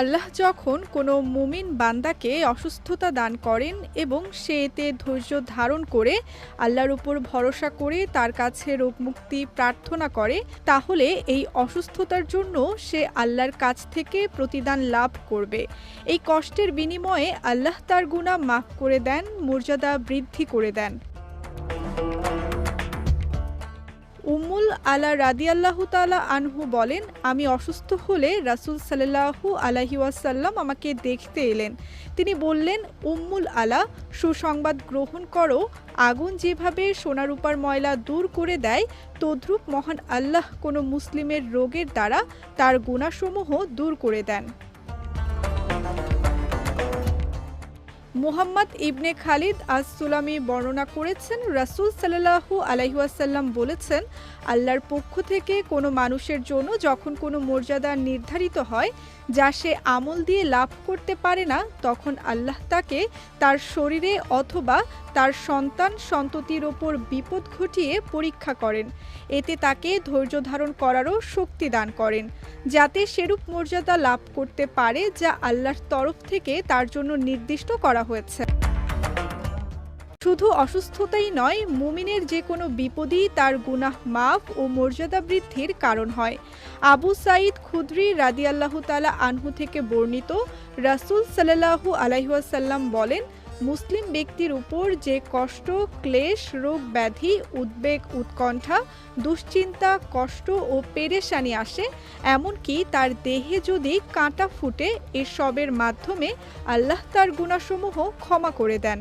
আল্লাহ যখন কোনো মুমিন বান্দাকে অসুস্থতা দান করেন এবং সে এতে ধৈর্য ধারণ করে আল্লাহর উপর ভরসা করে তার কাছে রোগমুক্তি প্রার্থনা করে, তাহলে এই অসুস্থতার জন্য সে আল্লাহর কাছ থেকে প্রতিদান লাভ করবে। এই কষ্টের বিনিময়ে আল্লাহ তার গুণা মাফ করে দেন, মর্যাদা বৃদ্ধি করে দেন। আলা রাদিয়াল্লাহু তালা আনহু বলেন, আমি অসুস্থ হলে রাসূল সাল্লাল্লাহু আলাইহি ওয়াসাল্লাম আমাকে দেখতে এলেন। তিনি বললেন, উম্মুল আলা, সুসংবাদ গ্রহণ করো। আগুন যেভাবে সোনা রূপার ময়লা দূর করে দেয়, তদ্রূপ মহান আল্লাহ কোনো মুসলিমের রোগের দ্বারা তার গুণাসমূহ দূর করে দেন। মুহাম্মদ ইবনে খালিদ আজ সুলামি বর্ণনা করেছেন, রাসূল সাল্লাল্লাহু আলাইহি ওয়াসাল্লাম বলেছেন, আল্লাহর পক্ষ থেকে কোনো মানুষের জন্য যখন কোনো মর্যাদা নির্ধারিত হয়, যা সে আমল দিয়ে লাভ করতে পারে না, তখন আল্লাহ তাকে তার শরীরে অথবা তার সন্তান সন্ততির ওপর বিপদ ঘটিয়ে পরীক্ষা করেন। এতে তাকে ধৈর্য ধারণ করারও শক্তি দান করেন, যাতে সেরূপ মর্যাদা লাভ করতে পারে যা আল্লাহর তরফ থেকে তার জন্য নির্দিষ্ট করা হয়েছে। শুধু অসুস্থতাই নয়, মুমিনের যে কোনো বিপদই তার গুনাহ মাফ ও মর্যাদা বৃদ্ধির কারণ হয়। আবু সাঈদ খুদ্রি রাদিয়াল্লাহু তালা আনহু থেকে বর্ণিত রাসুল সাল্লাল্লাহু আলাইহাসাল্লাম বলেন মুসলিম ব্যক্তির উপর যে কষ্ট, ক্লেশ, রোগ, ব্যাধি, উদ্বেগ, উৎকণ্ঠা, দুশ্চিন্তা, কষ্ট ও পেরেশানি আসে, এমনকি তার দেহে যদি কাঁটা ফুটে, এসবের মাধ্যমে আল্লাহ তার গুণাসমূহ ক্ষমা করে দেন।